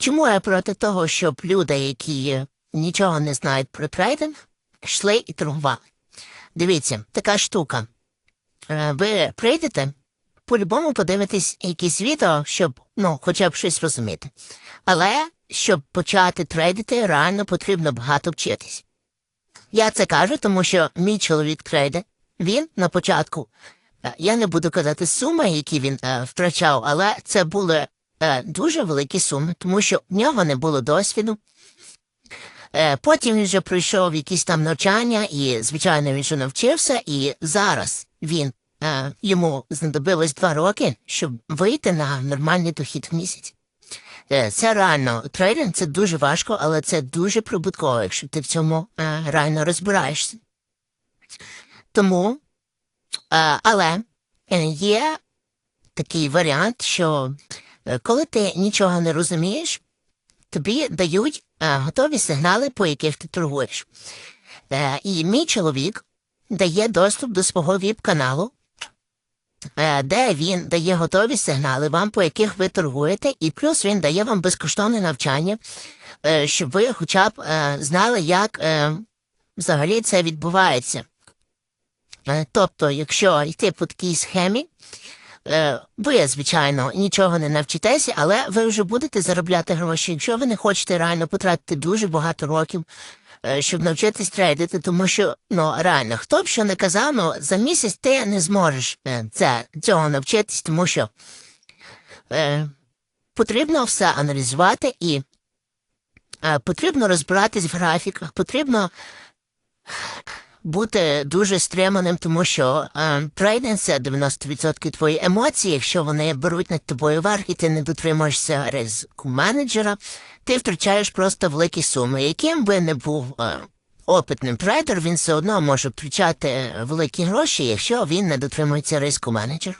Чому я проти того, щоб люди, які нічого не знають про трейдинг, йшли і торгували? Дивіться, така штука. Е, Ви прийдете, по-любому подивитесь якісь відео, щоб ну, хоча б щось розуміти. Але щоб почати трейдити, реально потрібно багато вчитись. Я це кажу, тому що мій чоловік трейде. Він на початку, е, я не буду казати суми, які він е, втрачав, але це були е, дуже великі суми, тому що в нього не було досвіду. Е, потім він вже пройшов якісь там навчання, і, звичайно, він вже навчився, і зараз він е, йому знадобилось два роки, щоб вийти на нормальний дохід в місяць. Е, Це реально трейдинг це дуже важко, але це дуже прибутково, якщо ти в цьому е, реально розбираєшся. Тому, е, але е, є такий варіант, що коли ти нічого не розумієш, тобі дають е, готові сигнали, по яких ти торгуєш. Е, і мій чоловік дає доступ до свого віп-каналу, е, де він дає готові сигнали вам, по яких ви торгуєте, і плюс він дає вам безкоштовне навчання, е, щоб ви хоча б е, знали, як е, взагалі це відбувається. Е, Тобто, якщо йти по такій схемі, е, ви, звичайно, нічого не навчитеся, але ви вже будете заробляти гроші, якщо ви не хочете реально потратити дуже багато років, е, щоб навчитись трейдити, тому що ну реально, хто б що не казав, ну за місяць ти не зможеш е, це, цього навчитись, тому що е, потрібно все аналізувати і е, потрібно розбиратись в графіках, потрібно бути дуже стриманим, тому що е, трейдинг – це 90% твої емоції. Якщо вони беруть над тобою верх і ти не дотримуєшся ризику менеджера, ти втрачаєш просто великі суми. Яким би не був е, опитним трейдер, він все одно може втрачати е, великі гроші, якщо він не дотримується ризику менеджера.